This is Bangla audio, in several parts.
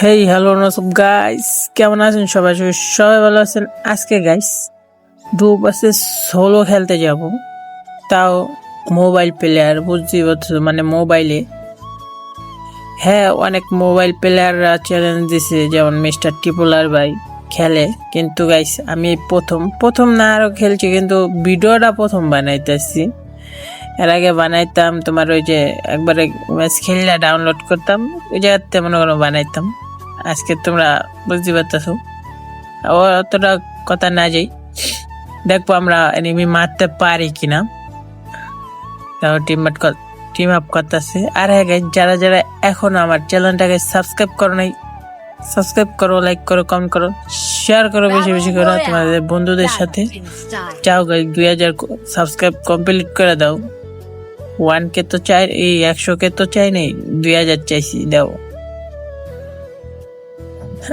হেই হ্যালো নসব গাইস কেমন আছেন সবাই? সবাই ভালো আছেন। আজকে গাইস ডুব আছে সোলো খেলতে যাব। তাও মোবাইল প্লেয়ার বুঝতেই পারছ মানে মোবাইলে হ্যাঁ অনেক মোবাইল প্লেয়াররা চ্যালেঞ্জ দিছে, যেমন মিস্টার টিপুলার ভাই খেলে। কিন্তু গাইস আমি প্রথম প্রথম না আরও খেলছি, কিন্তু ভিডিওটা প্রথম বানাইতেছি। এর আগে বানাইতাম তোমার ওই যে একবারে ম্যাচ খেললে ডাউনলোড করতাম, ওই জায়গাতে মনে করো বানাইতাম। আজকে তোমরা বুঝতে পারতেছো। অতটা কথা না যাই। দেখব আমরা এনিমি মারতে পারি কিনা। তাও টিম টিম আপ করতেছে। আর হ্যাঁ guys, যারা যারা এখন আমার চ্যানেলটাকে সাবস্ক্রাইব করো নাই সাবস্ক্রাইব করো লাইক করো কমেন্ট করো শেয়ার করো বেশি বেশি করো তোমাদের বন্ধুদের সাথে। চাও গাইজ দুই হাজার সাবস্ক্রাইব কমপ্লিট করে দাও। ওয়ান কে তো চাই এই একশো কে তো চাই নেই দুই হাজার চাইছি দাও।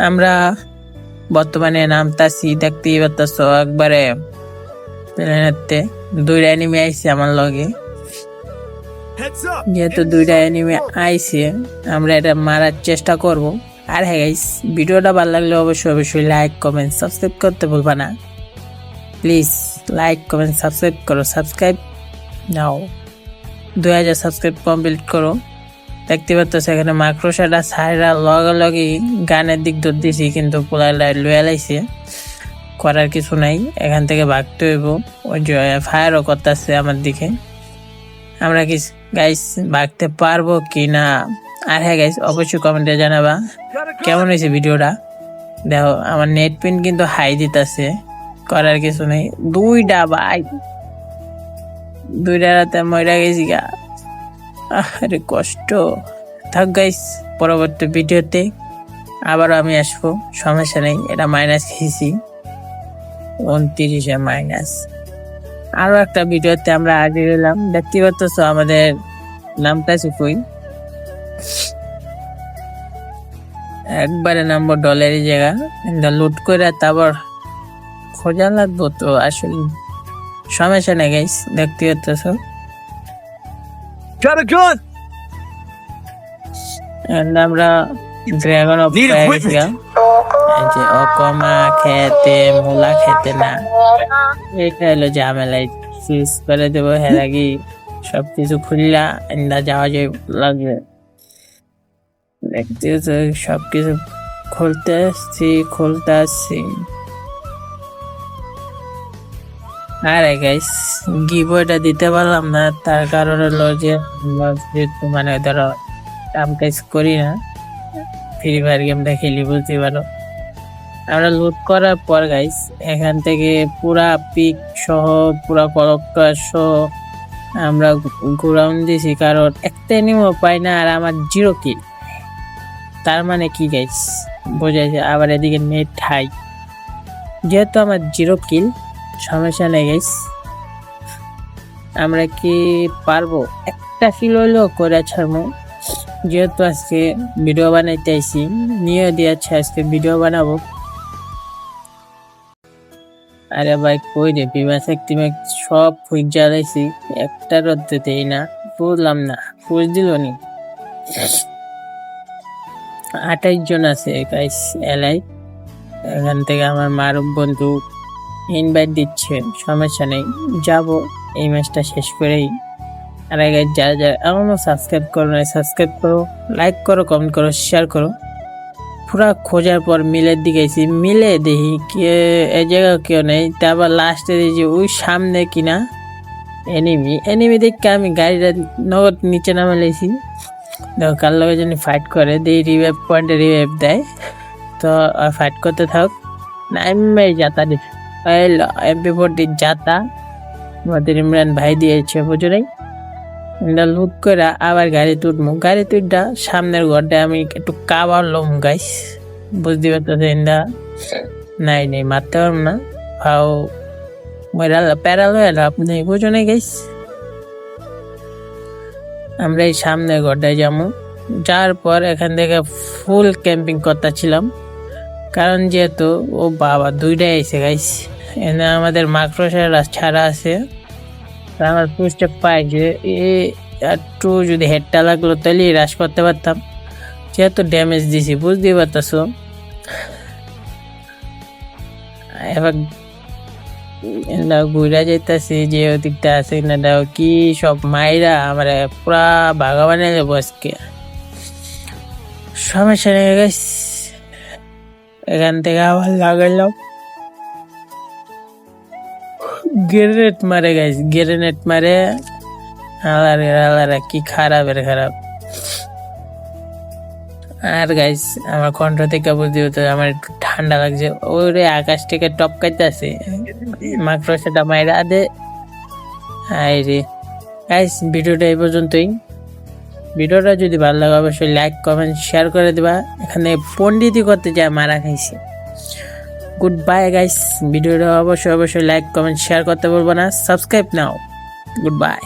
আমরা বর্তমানে নামতাছি দেখতেই পারতাছ একবারে প্লেনেতে দুইটা এনিমি আইছে আমার লগে। যেহেতু দুইটা এনিমি আইছে আমরা এটা মারার চেষ্টা করব। আর হ্যাঁ গাইস ভিডিওটা ভালো লাগলে অবশ্যই অবশ্যই লাইক কমেন্ট সাবস্ক্রাইব করতে ভুলবা না। প্লিজ লাইক কমেন্ট সাবস্ক্রাইব করো সাবস্ক্রাইব নাও। দুই হাজার সাবস্ক্রাইব কমপ্লিট করো। দেখতে পাচ্ছ এখানে মাইক্রোসাটা সাইরা লগে লগে গানের দিক দিছি, কিন্তু পোলার লয়ে লাইছে। করার কিছু নাই, এখান থেকে ভাগতে হইব। ওই যে ফায়ারও করতেছে আমার দিকে। আমরা কি গাইস ভাগতে পারব কি না? আর হ্যাঁ গাইস অবশ্যই কমেন্টে জানাবা। কেমন হয়েছে ভিডিওটা? দেখো, আমার নেট পিন কিন্তু হাই দিতেছে। করার কিছু নেই। দুইটা ভাই। দুইটা রাতে মরে গেছি গা। আরে কষ্ট। থাক গাইস পরবর্তী ভিডিওতে আবারও আমি আসব। সমস্যা নেই, এটা মাইনাস খেয়েছি। উনত্রিশে মাইনাস আরও একটা ভিডিওতে আমরা আগে গেলাম দেখতে পাচ্ছ আমাদের নামটা সুকুই একবারে নামবো ডলারের জায়গা। লুট করে তারপর খোঁজা লাগবো তো আসলে। সমস্যা নেই গাইস দেখতে পাচ্ছ। Got a gun! And আমরা ড্রাগন অফ Need equipment. এই যে অকমা খেতে মূলা খেতে না এটা হলো ঝামেলাই সুইচ করে দেবো হ্যাঁ লাগি সবকিছু খুললা এন্দা যাওয়া যায় লাগবে দেখতে তো সবকিছু খুলতে আসছি খুলতে আসছি আরে গাইস গিবটা দিতে পারলাম না, তার কারণ হলো যে যেহেতু মানে ধরো কাম কাজ করি না ফ্রি ফায়ার গেমটা খেলি বুঝতে পারো। আমরা লুট করার পর গাইস এখান থেকে পুরা পিক সহ, পুরা কলক্টর সহ, আমরা ঘুরাউন দিছি, কারণ একটা নিমো পাই না আর আমার জিরো কিল তার মানে কি গাইস বোঝাইছে আবার এদিকে নেট হাই যেহেতু আমার জিরো কিল সমস্যা নেই গাইস আমরা কি পারব? একটা কিল হইলেও করে ছাড়বো। যেহেতু আজকে ভিডিও বানাইতে আইছি, নিয়ে দিয়েছে আজকে ভিডিও বানাবো। আরে ভাই, কই রে? বিমা শক্তি ম্যাক সব ফুট জ্বালাইছি। একটা রদ্দ দেই না বুঝলাম না ফুট দিল নি। আঠাইশ জন আছে গাইস এলাই। এখান থেকে আমার মার বন্ধু ইনভাইট দিচ্ছে, সমস্যা নেই। যাব, এই ম্যাচটা শেষ করেই। আর আগে যারা যারা এখনও সাবস্ক্রাইব করো না সাবস্ক্রাইব করো লাইক করো কমেন্ট করো শেয়ার করো। পুরা খোঁজার পর মিলের দিকে এসি মিলে দেখি কে, এই জায়গা কেউ নেই। তারপর লাস্টে দেখি ওই সামনে কিনা এনিমি এনিমি দেখে আমি গাড়িটা নগদ নিচে নামে লেছি দেখো কার লগে জানি ফাইট করে দিয়ে রিভাইভ পয়েন্টে রিভাইভ দেয়। তো ফাইট করতে থাক, নাইমে যাতা এমপি ফোরটি যাতা আমাদের ইমরান ভাই দিয়েছে বুঝো নাই এটা লুট করে আবার গাড়ি তুটমু গাড়ি তুইটা সামনের ঘরটা আমি একটু কাবার লম গাইস বুঝতে পারতেছে এটা নাই নাই, মারতে পারব না। ভাও মরাল প্যারাল হয়ে আপনি বুঝো নাই গাইস আমরা এই সামনের ঘরটায় যাব। যাওয়ার পর এখান থেকে ফুল ক্যাম্পিং করতেছিলাম। কারণ যেহেতু ও বাবা দুইটাই এসে গাইস এখানে আমাদের মাকড়সার ছাড়া আছে। আমার পুষতে পাই যে, এ, একটু যদি হেডটা লাগল তাহলে রাশ করতে পারতাম। যেহেতু ড্যামেজ দিছি, বুঝতেই পারতেছো। এবার ঘুরা যাইতাছি যে ওদিকটা আছে না দাও কি সব মাইরা আমার পুরা বাঘা বানিয়ে যাব আজকে। সমস্যা নেই গাইস এখান থেকে আবার লাগাইলাম গ্রেনেড মারে গাইস গ্রেনেড মারে আলারে আলারে কি খারাপের খারাপ আর গাইস আমার কণ্ঠ থেকে বুঝতে হতো আমার ঠান্ডা লাগছে ওরে আকাশ থেকে টপকাইতে আছে মাকড়সাটা মাইরা দে হাই রে গাইস ভিডিওটা এই পর্যন্তই ভিডিওটা যদি ভালো লাগে, অবশ্যই লাইক কমেন্ট শেয়ার করে দেবা। এখানে পন্ডিতি করতে যা মারা খাইছে। গুড বাই গাইস ভিডিওটা অবশ্যই অবশ্যই লাইক কমেন্ট শেয়ার করতে বলব না। সাবস্ক্রাইব নাও গুড বাই